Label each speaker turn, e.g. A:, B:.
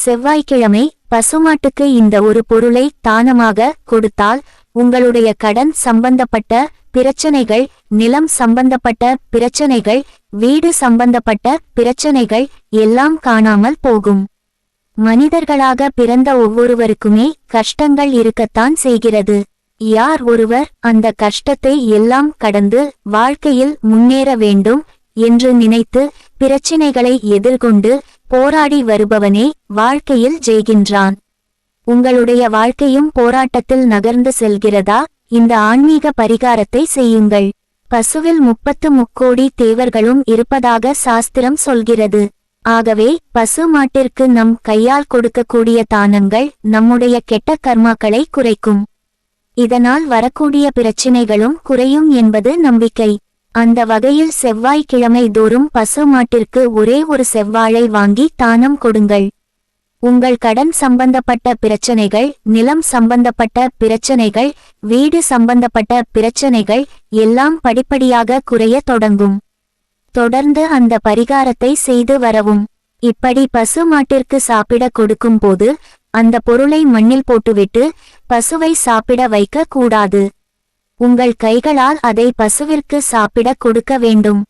A: செவ்வாய்க்கிழமை பசுமாட்டுக்கு இந்த ஒரு பொருளை தானமாக கொடுத்தால் உங்களுடைய கடன் சம்பந்தப்பட்ட பிரச்சனைகள் நிலம் சம்பந்தப்பட்ட பிரச்சனைகள் வீடு சம்பந்தப்பட்ட பிரச்சனைகள் எல்லாம் காணாமல் போகும். மனிதர்களாக பிறந்த ஒவ்வொருவருக்குமே கஷ்டங்கள் இருக்கத்தான் செய்கிறது. யார் ஒருவர் அந்த கஷ்டத்தை எல்லாம் கடந்து வாழ்க்கையில் முன்னேற வேண்டும் என்று நினைத்து பிரச்சினைகளை எதிர்கொண்டு போராடி வருபவனே வாழ்க்கையில் ஜெய்கின்றான் உங்களுடைய வாழ்க்கையும் போராட்டத்தில் நகர்ந்து செல்கிறதா? இந்த ஆன்மீக பரிகாரத்தை செய்யுங்கள். பசுவில் முப்பத்து முக்கோடி தேவர்களும் இருப்பதாக சாஸ்திரம் சொல்கிறது. ஆகவே பசு மாட்டிற்கு நம் கையால் கொடுக்கக்கூடிய தானங்கள் நம்முடைய கெட்ட கர்மாக்களை குறைக்கும். இதனால் வரக்கூடிய பிரச்சினைகளும் குறையும் என்பது நம்பிக்கை. அந்த வகையில் செவ்வாய்க்கிழமை தோறும் பசு மாட்டிற்கு ஒரே ஒரு செவ்வாழை வாங்கி தானம் கொடுங்கள். உங்கள் கடன் சம்பந்தப்பட்ட பிரச்சனைகள் நிலம் சம்பந்தப்பட்ட பிரச்சனைகள் வீடு சம்பந்தப்பட்ட பிரச்சனைகள் எல்லாம் படிப்படியாக குறைய தொடங்கும். தொடர்ந்து அந்த பரிகாரத்தை செய்து வரவும். இப்படி பசு மாட்டிற்கு சாப்பிட கொடுக்கும் போது அந்த பொருளை மண்ணில் போட்டுவிட்டு பசுவை சாப்பிட வைக்க கூடாது உங்கள் கைகளால் அதை பசுவிற்கு சாப்பிட கொடுக்க வேண்டும்.